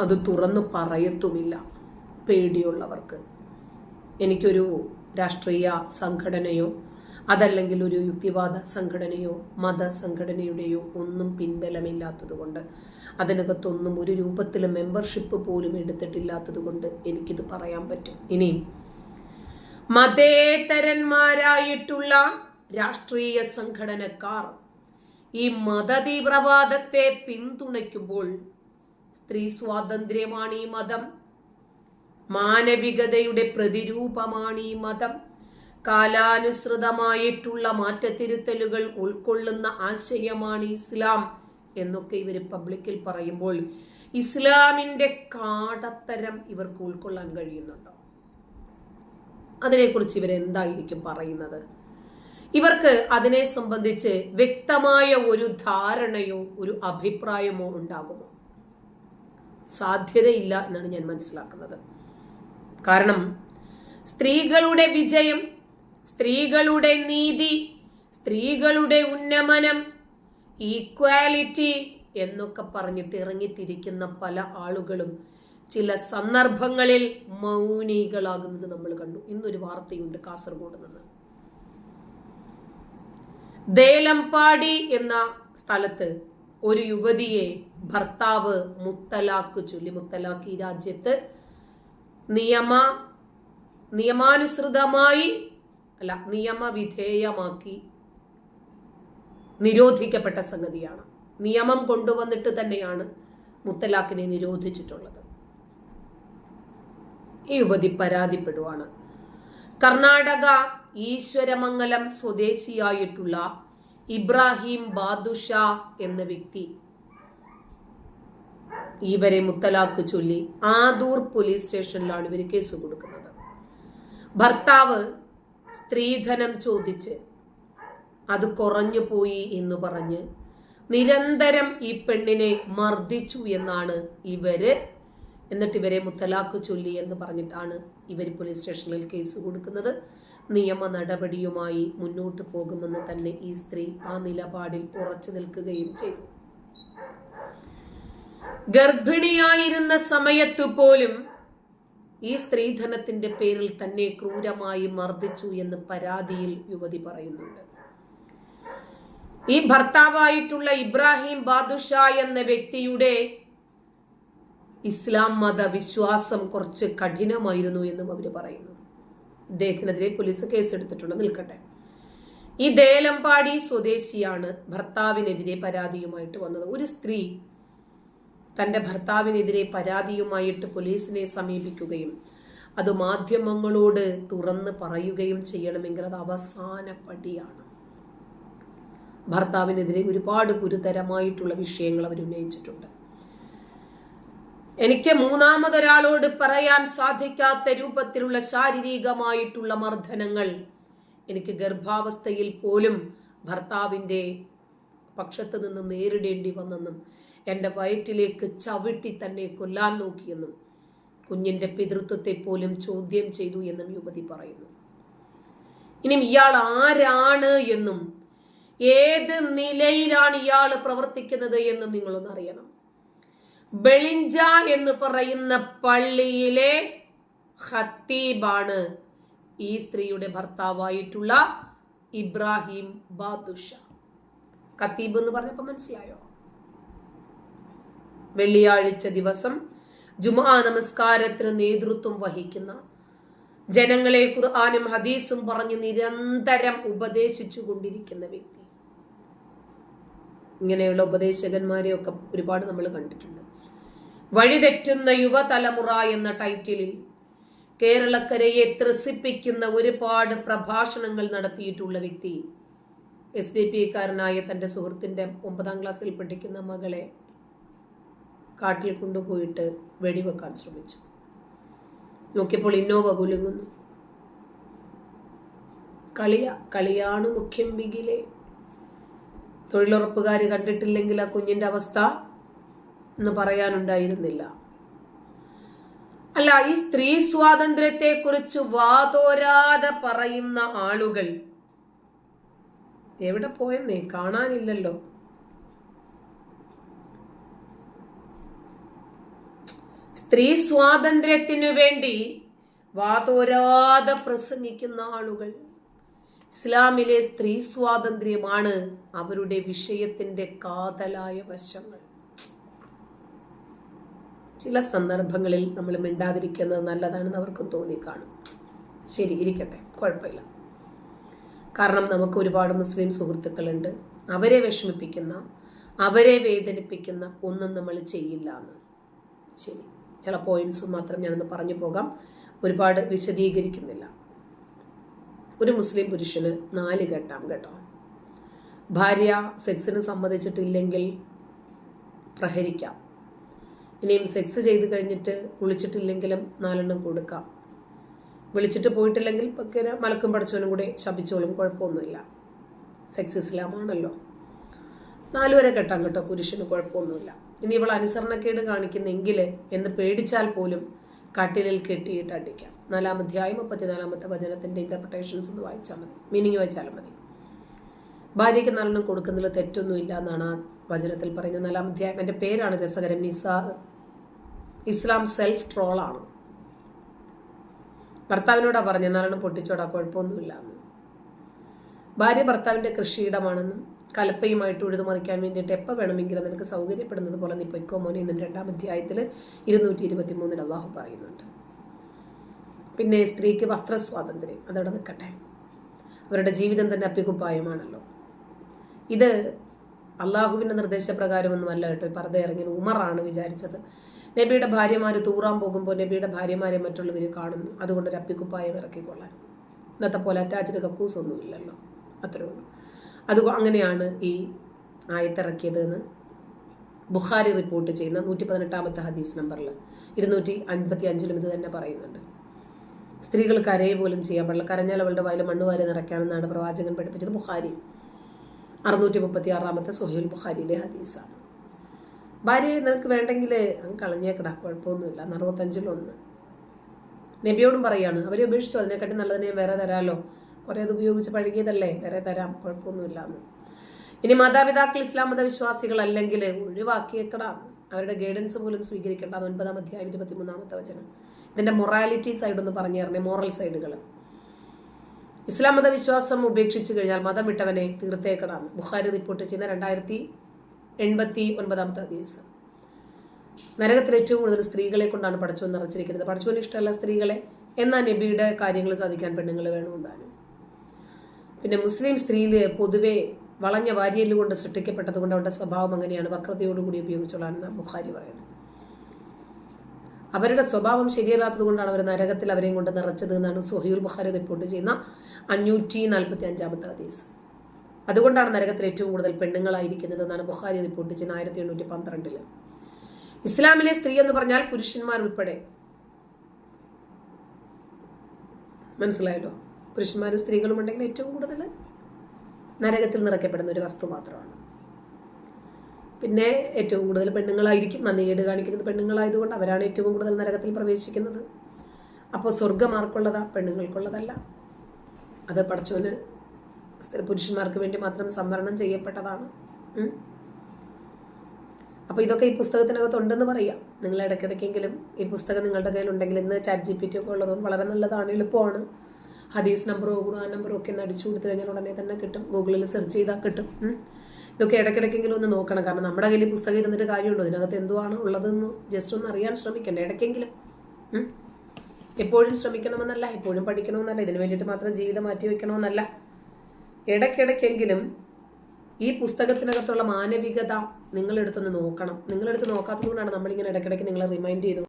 അത് തുറന്നു പറയത്തുമില്ല. പേടിയുള്ളവർക്ക്. എനിക്കൊരു രാഷ്ട്രീയ സംഘടനയോ അതല്ലെങ്കിൽ ഒരു യുക്തിവാദ സംഘടനയോ മത സംഘടനയുടെയോ ഒന്നും പിൻബലമില്ലാത്തതുകൊണ്ട് അതിനകത്തൊന്നും ഒരു രൂപത്തിലും മെമ്പർഷിപ്പ് പോലും എടുത്തിട്ടില്ലാത്തതുകൊണ്ട് എനിക്കിത് പറയാൻ പറ്റും. ഇനിയും മതേതരന്മാരായിട്ടുള്ള രാഷ്ട്രീയ സംഘടനക്കാർ ഈ മതതീവ്രവാദത്തെ പിന്തുണയ്ക്കുമ്പോൾ സ്ത്രീ സ്വാതന്ത്ര്യമാണ് ഈ മതം. മാനവികതയുടെ പ്രതിരൂപമാണ് ഈ മതം. കാലാനുസൃതമായിട്ടുള്ള മാറ്റത്തിരുത്തലുകൾ ഉൾക്കൊള്ളുന്ന ആശയമാണ് ഇസ്ലാം എന്നൊക്കെ ഇവർ പബ്ലിക്കിൽ പറയുമ്പോൾ ഇസ്ലാമിന്റെ കാടത്തരം ഇവർക്ക് ഉൾക്കൊള്ളാൻ കഴിയുന്നുണ്ടോ? അതിനെക്കുറിച്ച് ഇവരെന്തായിരിക്കും പറയുന്നത്? ഇവർക്ക് അതിനെ സംബന്ധിച്ച് വ്യക്തമായ ഒരു ധാരണയോ ഒരു അഭിപ്രായമോ ഉണ്ടാകുമോ? സാധ്യതയില്ല എന്നാണ് ഞാൻ മനസ്സിലാക്കുന്നത്. കാരണം സ്ത്രീകളുടെ വിജയം സ്ത്രീകളുടെ നീതി സ്ത്രീകളുടെ ഉന്നമനം ഈക്വാലിറ്റി എന്നൊക്കെ പറഞ്ഞിട്ട് ഇറങ്ങിത്തിരിക്കുന്ന പല ആളുകളും ചില സന്ദർഭങ്ങളിൽ മൗനികളാകുന്നത് നമ്മൾ കണ്ടു. ഇന്നൊരു വാർത്തയുണ്ട് കാസർഗോഡ് നിന്ന്. ദേലംപാടി എന്ന സ്ഥലത്ത് ഒരു യുവതിയെ ഭർത്താവ് മുത്തലാക്ക് ചൊല്ലി. മുത്തലാക്ക് ഈ രാജ്യത്ത് നിയമ നിയമാനുസൃതമായി അല്ല നിയമവിധേയമാക്കി നിരോധിക്കപ്പെട്ട സംഗതിയാണ്. നിയമം കൊണ്ടുവന്നിട്ട് തന്നെയാണ് മുത്തലാഖിനെ നിരോധിച്ചിട്ടുള്ളത്. ഈ യുവതി പരാതിപ്പെടുവാണ്. കർണാടക ഈശ്വരമംഗലം സ്വദേശിയായിട്ടുള്ള ഇബ്രാഹിം ബാദുഷ എന്ന വ്യക്തി ഇവരെ മുത്തലാഖ് ചൊല്ലി ആദൂർ പോലീസ് സ്റ്റേഷനിലാണ് ഇവർ കേസ് കൊടുക്കുന്നത്. ഭർത്താവ് സ്ത്രീധനം ചോദിച്ച് അത് കുറഞ്ഞു പോയി എന്ന് പറഞ്ഞ് നിരന്തരം ഈ പെണ്ണിനെ മർദ്ദിച്ചു എന്നാണ് ഇവർ എന്നിട്ട് ഇവരെ മുത്തലാക്ക് ചൊല്ലി എന്ന് പറഞ്ഞിട്ടാണ് ഇവർ പോലീസ് സ്റ്റേഷനിൽ കേസ് കൊടുക്കുന്നത്. നിയമ നടപടിയുമായി മുന്നോട്ട് പോകുമെന്ന് തന്നെ ഈ സ്ത്രീ ആ നിലപാടിൽ ഉറച്ചു നിൽക്കുകയും ചെയ്തു. ഗർഭിണിയായിരുന്ന സമയത്തു പോലും ഈ സ്ത്രീധനത്തിന്റെ പേരിൽ തന്നെ ക്രൂരമായി മർദ്ദിച്ചു എന്ന് പരാതിയിൽ യുവതി പറയുന്നുണ്ട്. ഈ ഭർത്താവായിട്ടുള്ള ഇബ്രാഹിം ബാദുഷ എന്ന വ്യക്തിയുടെ ഇസ്ലാം മത വിശ്വാസം കുറച്ച് കഠിനമായിരുന്നു എന്നും അവർ പറയുന്നു. ഇദ്ദേഹത്തിനെതിരെ പോലീസ് കേസെടുത്തിട്ടുണ്ട്. നിൽക്കട്ടെ. ഈ ദേലമ്പാടി സ്വദേശിയാണ് ഭർത്താവിനെതിരെ പരാതിയുമായിട്ട് വന്നത്. ഒരു സ്ത്രീ തന്റെ ഭർത്താവിനെതിരെ പരാതിയുമായിട്ട് പോലീസിനെ സമീപിക്കുകയും അത് മാധ്യമങ്ങളോട് തുറന്ന് പറയുകയും ചെയ്യണമെങ്കിൽ അത് അവസാന പടിയാണ്. ഭർത്താവിനെതിരെ ഒരുപാട് ഗുരുതരമായിട്ടുള്ള വിഷയങ്ങൾ അവർ ഉന്നയിച്ചിട്ടുണ്ട്. എനിക്ക് മൂന്നാമതൊരാളോട് പറയാൻ സാധിക്കാത്ത രൂപത്തിലുള്ള ശാരീരികമായിട്ടുള്ള മർദ്ദനങ്ങൾ. എനിക്ക് ഗർഭാവസ്ഥയിൽ പോലും ഭർത്താവിന്റെ പക്ഷത്ത് നിന്ന് നേരിടേണ്ടി വന്നെന്നും എന്റെ വയറ്റിലേക്ക് ചവിട്ടി തന്നെ കൊല്ലാൻ നോക്കിയെന്നും കുഞ്ഞിന്റെ പിതൃത്വത്തെ പോലും ചോദ്യം ചെയ്തു എന്നും യുവതി പറയുന്നു. ഇനി ഇയാൾ ആരാണ് എന്നും ഏത് നിലയിലാണ് ഇയാൾ പ്രവർത്തിക്കുന്നത് എന്നും നിങ്ങളൊന്ന് അറിയണം. ബെളിഞ്ച എന്ന് പറയുന്ന പള്ളിയിലെ ഹത്തീബാണ് ഈ സ്ത്രീയുടെ ഭർത്താവായിട്ടുള്ള ഇബ്രാഹിം ബാദുഷ. ഖത്തീബ് എന്ന് പറഞ്ഞപ്പോ മനസ്സിലായോ? വെള്ളിയാഴ്ച ദിവസം ജുമാ നമസ്കാരത്തിന് നേതൃത്വം വഹിക്കുന്ന ജനങ്ങളെ ഖുർആാനും ഹദീസും പറഞ്ഞ് നിരന്തരം ഉപദേശിച്ചു കൊണ്ടിരിക്കുന്ന വ്യക്തി. ഇങ്ങനെയുള്ള ഉപദേശകന്മാരെയൊക്കെ ഒരുപാട് നമ്മൾ കണ്ടിട്ടുണ്ട്. വഴിതെറ്റുന്ന യുവതലമുറ എന്ന ടൈറ്റിലിൽ കേരളക്കരയെ ത്രസിപ്പിക്കുന്ന ഒരുപാട് പ്രഭാഷണങ്ങൾ നടത്തിയിട്ടുള്ള വ്യക്തി എസ് ഡി പി കാരനായ തന്റെ സുഹൃത്തിന്റെ ഒമ്പതാം ക്ലാസ്സിൽ പഠിക്കുന്ന മകളെ കാട്ടിൽ കൊണ്ടുപോയിട്ട് വെടിവെക്കാൻ ശ്രമിച്ചു. നോക്കിയപ്പോൾ ഇന്നോവ കുലുങ്ങുന്നു. കളിയ കളിയാണ് മുഖ്യം ബിഗിലെ തൊഴിലുറപ്പുകാർ കണ്ടിട്ടില്ലെങ്കിൽ ആ കുഞ്ഞിന്റെ അവസ്ഥ എന്ന് പറയാനുണ്ടായിരുന്നില്ല. അല്ല ഈ സ്ത്രീ സ്വാതന്ത്ര്യത്തെ കുറിച്ച് വാതോരാതെ പറയുന്ന ആളുകൾ എവിടെ പോയെന്നേ കാണാനില്ലല്ലോ. സ്ത്രീ സ്വാതന്ത്ര്യത്തിനു വേണ്ടി വാതോരാതെ പ്രസംഗിക്കുന്ന ആളുകൾ. ഇസ്ലാമിലെ സ്ത്രീ സ്വാതന്ത്ര്യമാണ് അവരുടെ വിഷയത്തിന്റെ കാതലായ വശങ്ങൾ. ചില സന്ദർഭങ്ങളിൽ നമ്മൾ മിണ്ടാതിരിക്കുന്നത് നല്ലതാണെന്ന് അവർക്കും തോന്നിക്കാണും ശരി ഇരിക്കട്ടെ. കുഴപ്പമില്ല. കാരണം നമുക്ക് ഒരുപാട് മുസ്ലിം സുഹൃത്തുക്കളുണ്ട്. അവരെ വിഷമിപ്പിക്കുന്ന അവരെ വേദനിപ്പിക്കുന്ന ഒന്നും നമ്മൾ ചെയ്യില്ല എന്ന്. ശരി. ചില പോയിന്റ്സ് മാത്രം ഞാനൊന്ന് പറഞ്ഞു പോകാം. ഒരുപാട് വിശദീകരിക്കുന്നില്ല. ഒരു മുസ്ലിം പുരുഷന് നാല് ഘട്ടം കേട്ടോ. ഭാര്യ സെക്സിന് സമ്മതിച്ചിട്ടില്ലെങ്കിൽ പ്രഹരിക്കാം. ഇനിയും സെക്സ് ചെയ്ത് കഴിഞ്ഞിട്ട് കുളിച്ചിട്ടില്ലെങ്കിലും നാലെണ്ണം കൊടുക്കാം. വിളിച്ചിട്ട് പോയിട്ടില്ലെങ്കിൽ ഇങ്ങനെ മലക്കും പഠിച്ചവനും കൂടെ ശപിച്ചോളും കുഴപ്പമൊന്നുമില്ല. സെക്സ് ഇസ്ലാമാണല്ലോ നാലു വരെ കെട്ടാൻ കേട്ടോ പുരുഷന് കുഴപ്പമൊന്നുമില്ല. ഇനി ഇവൾ അനുസരണക്കേട് കാണിക്കുന്നെങ്കിൽ എന്ന് പേടിച്ചാൽ പോലും കട്ടിലിൽ കെട്ടിയിട്ട് അടിക്കാം. നാലാം അധ്യായം മുപ്പത്തിനാലാമത്തെ വചനത്തിന്റെ ഇന്റർപ്രിട്ടേഷൻസ് ഒന്ന് വായിച്ചാൽ മതി. മീനിങ് വായിച്ചാലും മതി. ഭാര്യയ്ക്ക് നാലെണ്ണം കൊടുക്കുന്നതിൽ തെറ്റൊന്നുമില്ല എന്നാണ് ആ വചനത്തിൽ പറയുന്നത്. നാലാം അധ്യായം എന്റെ പേരാണ് രസകരം നിസാ ഇസ്ലാം സെൽഫ് ട്രോളാണ് ഭർത്താവിനോടാ പറഞ്ഞ നാലെണ്ണം പൊട്ടിച്ചോടാ കുഴപ്പമൊന്നുമില്ല എന്ന് ഭാര്യ ഭർത്താവിന്റെ കൃഷിയിടമാണെന്നും കലപ്പയുമായിട്ട് ഉഴുതുമറിക്കാൻ വേണ്ടിയിട്ട് എപ്പോൾ വേണമെങ്കിലും നിനക്ക് സൗകര്യപ്പെടുന്നത് പോലെ നീ പൊയ്ക്കോ മോനെ എന്നും രണ്ടാം അധ്യായത്തിൽ ഇരുന്നൂറ്റി ഇരുപത്തി മൂന്നിൽ അള്ളാഹു പറയുന്നുണ്ട്. പിന്നെ സ്ത്രീക്ക് വസ്ത്ര സ്വാതന്ത്ര്യം അതവിടെ നിൽക്കട്ടെ. അവരുടെ ജീവിതം തന്നെ അപ്പിക്കുപ്പായമാണല്ലോ ഇത് അള്ളാഹുവിന്റെ നിർദ്ദേശപ്രകാരമൊന്നുമല്ല കേട്ടോ പർദ്ദ ഉമറാണ് വിചാരിച്ചത്. നബിയുടെ ഭാര്യമാർ തൂറാൻ പോകുമ്പോൾ നബിയുടെ ഭാര്യമാരെ മറ്റുള്ളവർ കാണുന്നു. അതുകൊണ്ട് ഒരു അപ്പിക്കുപ്പായം ഇറക്കിക്കൊള്ളാൻ ഇന്നത്തെ പോലെ അറ്റാച്ച്ഡ് കക്കൂസ് ഒന്നും ഇല്ലല്ലോ അത്രേ ഉള്ളൂ. അത് അങ്ങനെയാണ് ഈ ആയത്തിറക്കിയത് എന്ന് ബുഖാരി റിപ്പോർട്ട് ചെയ്യുന്ന നൂറ്റി പതിനെട്ടാമത്തെ ഹദീസ് നമ്പറിൽ ഇരുന്നൂറ്റി അൻപത്തി അഞ്ചിലും ഇത് തന്നെ പറയുന്നുണ്ട്. സ്ത്രീകൾ കരയെ പോലും ചെയ്യാൻ പാടില്ല. കരഞ്ഞാൽ അവളുടെ വായിൽ മണ്ണ് വാരി നിറയ്ക്കാമെന്നാണ് പ്രവാചകൻ പഠിപ്പിച്ചത് ബുഖാരി. അറുന്നൂറ്റി മുപ്പത്തി ആറാമത്തെ സുഹൈൽ ബുഖാരിയിലെ ഹദീസാണ്. ഭാര്യയെ നിനക്ക് വേണ്ടെങ്കിൽ അങ്ങ് കളഞ്ഞേക്കടാ കുഴപ്പമൊന്നുമില്ല. അറുപത്തഞ്ചിലൊന്ന്. നബിയോടും പറയാണ് അവരെ ഉപേക്ഷിച്ചു അതിനെക്കാട്ടി നല്ലതിനെ വേറെ തരാമല്ലോ കുറേ അത് ഉപയോഗിച്ച് പഴകിയതല്ലേ വേറെ തരാം കുഴപ്പമൊന്നുമില്ല എന്ന് ഇനി മാതാപിതാക്കൾ ഇസ്ലാം മത വിശ്വാസികളല്ലെങ്കിൽ ഒഴിവാക്കിയേക്കടാ. അവരുടെ ഗൈഡൻസ് പോലും സ്വീകരിക്കേണ്ട. അത് ഒൻപതാം അധ്യായം ഇരുപത്തിമൂന്നാമത്തെ വചനം. ഇതിന്റെ മൊറാലിറ്റി സൈഡ് ഒന്ന് പറഞ്ഞു തരണേ മോറൽ സൈഡുകൾ ഇസ്ലാം മതവിശ്വാസം ഉപേക്ഷിച്ചു കഴിഞ്ഞാൽ മതം വിട്ടവനെ തീർത്തേക്കടാണ് ബുഖാരി റിപ്പോർട്ട് ചെയ്യുന്ന രണ്ടായിരത്തി എൺപത്തി ഒൻപതാമത്തെ ഹദീസ് നരകത്തിൽ ഏറ്റവും കൂടുതൽ സ്ത്രീകളെ കൊണ്ടാണ് പടച്ചോൻ നിറച്ചിരിക്കുന്നത്. പടച്ചോന് ഇഷ്ടമല്ല സ്ത്രീകളെ. എന്നാൽ നബിയുടെ കാര്യങ്ങൾ സാധിക്കാൻ പെണ്ണുങ്ങൾ വേണമെന്നാണ് പിന്നെ മുസ്ലിം സ്ത്രീയിൽ പൊതുവെ വളഞ്ഞ വാരിയൽ കൊണ്ട് സൃഷ്ടിക്കപ്പെട്ടത് കൊണ്ട് അവരുടെ സ്വഭാവം അങ്ങനെയാണ്. വക്രതയോടുകൂടി ഉപയോഗിച്ചോളാണെന്ന് ബുഖാരി പറയുന്നത്. അവരുടെ സ്വഭാവം ശരിയല്ലാത്തത് കൊണ്ടാണ് അവർ നരകത്തിൽ അവരെയും കൊണ്ട് നിറച്ചത് എന്നാണ് സുഹൈൽ ബുഖാരി റിപ്പോർട്ട് ചെയ്യുന്ന അഞ്ഞൂറ്റി നാൽപ്പത്തി അഞ്ചാമത്തെ ഹദീസ് അതുകൊണ്ടാണ് നരകത്തിൽ ഏറ്റവും കൂടുതൽ പെണ്ണുങ്ങളായിരിക്കുന്നത് എന്നാണ് ബുഹാരി റിപ്പോർട്ട് ചെയ്യുന്ന ആയിരത്തി എണ്ണൂറ്റി പന്ത്രണ്ടിൽ ഇസ്ലാമിലെ സ്ത്രീ എന്ന് പറഞ്ഞാൽ പുരുഷന്മാർ ഉൾപ്പെടെ. മനസ്സിലായല്ലോ? പുരുഷന്മാരും സ്ത്രീകളും ഉണ്ടെങ്കിൽ ഏറ്റവും കൂടുതൽ നരകത്തിൽ നിറയ്ക്കപ്പെടുന്ന ഒരു വസ്തു മാത്രമാണ്. പിന്നെ ഏറ്റവും കൂടുതൽ പെണ്ണുങ്ങളായിരിക്കും നന്ദികേട് കാണിക്കുന്നത് പെണ്ണുങ്ങളായതുകൊണ്ട് അവരാണ് ഏറ്റവും കൂടുതൽ നരകത്തിൽ പ്രവേശിക്കുന്നത്. അപ്പോൾ സ്വർഗം ആർക്കുള്ളതാ പെണ്ണുങ്ങൾക്കുള്ളതല്ല. അത് പടച്ചോന് പുരുഷന്മാർക്ക് വേണ്ടി മാത്രം സംവരണം ചെയ്യപ്പെട്ടതാണ്. അപ്പോൾ ഇതൊക്കെ ഈ പുസ്തകത്തിനകത്ത് ഉണ്ടെന്ന് പറയാം. നിങ്ങൾ ഇടയ്ക്കിടയ്ക്കെങ്കിലും ഈ പുസ്തകം നിങ്ങളുടെ കയ്യിൽ ഉണ്ടെങ്കിൽ ഇന്ന് ചാറ്റ് ജി പി ടി ഒക്കെ ഉള്ളതുകൊണ്ട് വളരെ നല്ലതാണ് എളുപ്പമാണ്. ഹദീസ് നമ്പറോ ഖുർആൻ നമ്പറോ ഒക്കെ ഒന്ന് അടിച്ചു കൊടുത്തു കഴിഞ്ഞാൽ ഉടനെ തന്നെ കിട്ടും. ഗൂഗിളിൽ സെർച്ച് ചെയ്താൽ കിട്ടും. ഇതൊക്കെ ഇടയ്ക്കിടയ്ക്കെങ്കിലും ഒന്ന് നോക്കണം. കാരണം നമ്മുടെ കയ്യിൽ പുസ്തകം ഇരുന്നിട്ട് കാര്യമുണ്ടോ? ഇതിനകത്ത് എന്തുവാണ് ഉള്ളതെന്ന് ജസ്റ്റ് ഒന്ന് അറിയാൻ ശ്രമിക്കണ്ടേ ഇടയ്ക്കെങ്കിലും. എപ്പോഴും ശ്രമിക്കണമെന്നല്ല എപ്പോഴും പഠിക്കണമെന്നല്ല ഇതിനു വേണ്ടിയിട്ട് മാത്രം ജീവിതം മാറ്റി വെക്കണമെന്നല്ല ഇടയ്ക്കിടയ്ക്കെങ്കിലും ഈ പുസ്തകത്തിനകത്തുള്ള മാനവികത നിങ്ങളെടുത്തൊന്ന് നോക്കണം. നിങ്ങളെടുത്ത് നോക്കാത്തതുകൊണ്ടാണ് നമ്മളിങ്ങനെ ഇടയ്ക്കിടയ്ക്ക് നിങ്ങളെ റിമൈൻഡ് ചെയ്തു